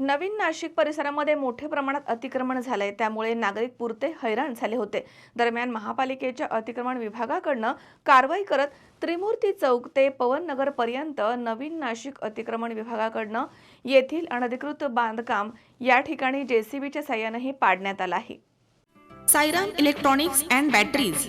नवीन नाशिक परिसरामध्ये मोठ्या प्रमाणात अतिक्रमण झालंय. त्यामुळे नागरिक पुरते हैराण झाले होते. दरम्यान महापालिकेच्या अतिक्रमण विभागाकडनं कारवाई करत त्रिमूर्ती चौक ते पवननगर पर्यंत नवीन नाशिक अतिक्रमण विभागाकडनं येथील अनधिकृत बांधकाम या ठिकाणी जेसीबीच्या साह्यानं हे पाडण्यात आलं आहे. सायराम इलेक्ट्रॉनिक्स अँड बॅटरीज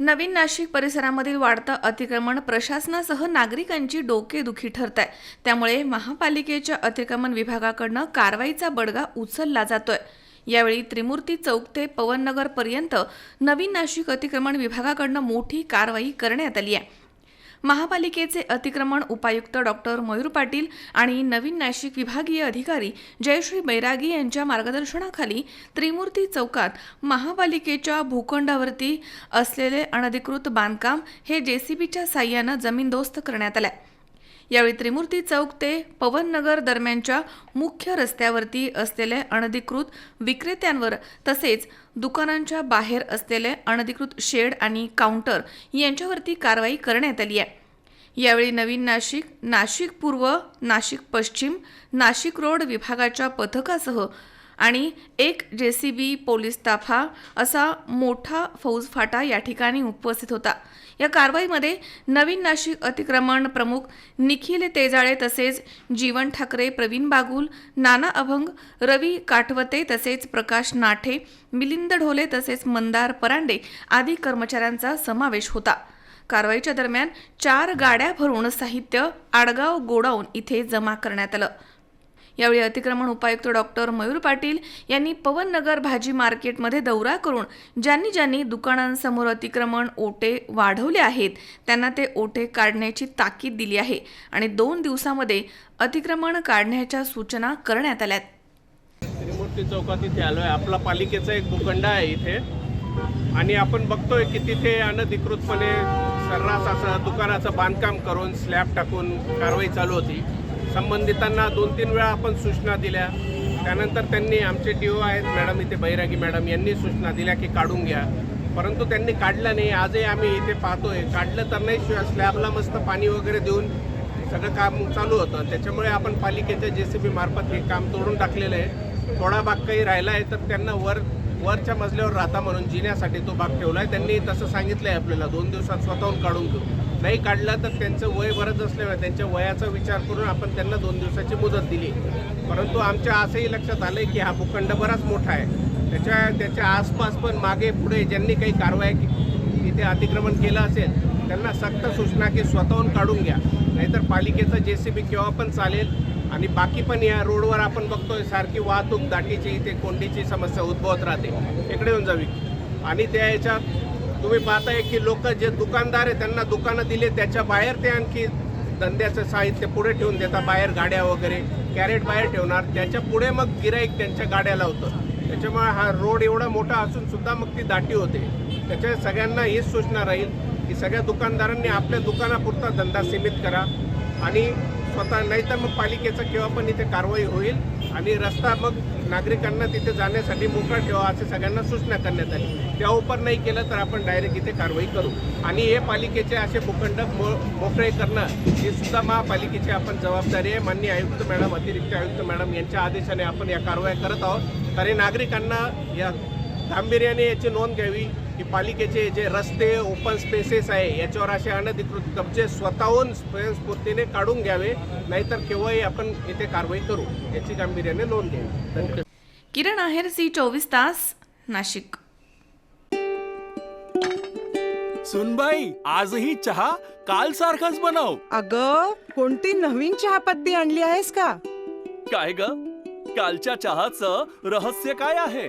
नवीन नाशिक परिसरामधील वाढतं अतिक्रमण प्रशासनासह नागरिकांची डोकेदुखी ठरत आहे त्यामुळे महापालिकेच्या अतिक्रमण विभागाकडनं कारवाईचा बडगा उचलला जातोय. यावेळी त्रिमूर्ती चौक ते पवननगरपर्यंत नवीन नाशिक अतिक्रमण विभागाकडनं मोठी कारवाई करण्यात आली आहे. महापालिकेचे अतिक्रमण उपायुक्त डॉक्टर मयूर पाटील आणि नवीन नाशिक विभागीय अधिकारी जयश्री बैरागी यांच्या मार्गदर्शनाखाली त्रिमूर्ती चौकात महापालिकेच्या भूखंडावरती असलेले अनधिकृत बांधकाम हे जेसीबीच्या साह्यानं जमीनदोस्त करण्यात आलं यावेळी त्रिमूर्ती चौक ते पवननगर दरम्यानच्या मुख्य रस्त्यावरती असलेले अनधिकृत विक्रेत्यांवर तसेच दुकानांच्या बाहेर असलेले अनधिकृत शेड आणि काउंटर यांच्यावरती कारवाई करण्यात आली आहे. यावेळी नवीन नाशिक नाशिक पूर्व नाशिक पश्चिम नाशिक रोड विभागाच्या पथकासह आणि एक जे सी बी पोलीस ताफा असा मोठा फौजफाटा या ठिकाणी उपस्थित होता. या कारवाईमध्ये नवीन नाशिक अतिक्रमण प्रमुख निखिल तेजाळे तसेच जीवन ठाकरे प्रवीण बागुल नाना अभंग रवी काठवते तसेच प्रकाश नाठे मिलिंद ढोले तसेच मंदार परांडे आदी कर्मचाऱ्यांचा समावेश होता. कारवाईच्या दरम्यान चार गाड्या भरून साहित्य आडगाव गोडाऊन इथे जमा करण्यात आलं. यावेळी अतिक्रमण उपायुक्त डॉक्टर मयूर पाटील यांनी पवननगर भाजी मार्केटमध्ये दौरा करून ज्यांनी ज्यांनी दुकानांसमोर अतिक्रमण ओटे वाढवले आहेत त्यांना ते ओटे काढण्याची ताकीद दिली आहे आणि दोन दिवसामध्ये अतिक्रमण काढण्याच्या सूचना करण्यात आल्यात. त्रिमूर्ती चौकात इथे आलोय. आपला पालिकेचा एक भूखंड आहे इथे. आणि आपण बघतोय की तिथे अनधिकृतपणे सर्रास असं दुकानाचं बांधकाम करून स्लॅब टाकून कारवाई चालू होती. संबंधितांना दोन तीन वेळा आपण सूचना दिल्या. त्यानंतर त्यांनी आमचे डी ओ आहेत मॅडम इथे बैरागी मॅडम यांनी सूचना दिल्या की काढून घ्या. परंतु त्यांनी काढलं नाही. आजही आम्ही इथे पाहतोय. काढलं तर नाही शिवाय स्लॅबला मस्त पाणी वगैरे देऊन सगळं काम चालू होतं. त्याच्यामुळे आपण पालिकेच्या जे सी बी मार्फत हे काम तोडून टाकलेलं आहे. थोडा भाग काही राहिला आहे तर त्यांना वर वरच्या मजल्यावर राहता म्हणून जिण्यासाठी तो भाग ठेवला आहे. त्यांनी तसं सांगितलं आहे आपल्याला. दोन दिवसात स्वतःहून काढून घेऊ. नाही काढला तर त्यांचं वय बरंच असल्यामुळे त्यांच्या वयाचा विचार करून आपण त्यांना दोन दिवसाची मुदत दिली. परंतु आमच्या असंही लक्षात आलं की हा भूखंड बराच मोठा आहे. त्याच्या त्याच्या आसपास पण मागे पुढे ज्यांनी काही कारवाई तिथे इथे अतिक्रमण केलं असेल त्यांना सक्त सूचना की स्वतःहून काढून घ्या. नाहीतर पालिकेचं जे सी बी केव्हा पण चालेल आणि बाकी पण या रोडवर आपण बघतोय सारखी वाहतूक दाटीची इथे कोंडीची समस्या उद्भवत राहते. इकडे येऊन जावी आणि त्या याच्यात तुम्ही पाहताय की लोक जे दुकानदार आहे त्यांना दुकानं दिले त्याच्या बाहेर ते आणखी धंद्याचं साहित्य पुढे ठेवून देतात बाहेर गाड्या वगैरे कॅरेट बाहेर ठेवणार. त्याच्या पुढे मग गिराईक त्यांच्या गाड्या लावतं त्याच्यामुळे हा रोड एवढा मोठा असून सुद्धा मग ती दाटी होते. त्याच्या सगळ्यांना हीच सूचना राहील की सगळ्या दुकानदारांनी आपल्या दुकानापुरता धंदा सीमित करा आणि स्वतः नाहीतर मग पालिकेचं केव्हा पण इथे कारवाई होईल आणि रस्ता मग नागरिकांना तिथे जाण्यासाठी मोकळा ठेवा असे सगळ्यांना सूचना करण्यात आली. त्या उपर नाही केलं तर आपण डायरेक्ट इथे कारवाई करू. आणि हे पालिकेचे असे भूखंड मो मोकळे करणं ही सुद्धा महापालिकेची आपण जबाबदारी आहे. माननीय आयुक्त मॅडम अतिरिक्त आयुक्त मॅडम यांच्या आदेशाने आपण या कारवाया करत आहोत. तरी नागरिकांना या गांभीर्याने याची नोंद घ्यावी. की पालिकेचे जे रस्ते ओपन स्पेसेस आहे याच्यावर असे अनधिकृत कब्जे स्वतःहून स्वयंस्फूर्तीने काढून घ्यावे नाहीतर केव्हाही आपण इथे कारवाई करू याची गांभीर्याने नोंद घ्यावी. किरण आहेर सी चोवीस तास नाशिक. सुनबाई आजही चहा काल सारखाच बनव. अग कोणती नवीन चहापत्ती आणली आहेस का? काय ग? कालच्या चहाचं रहस्य काय आहे?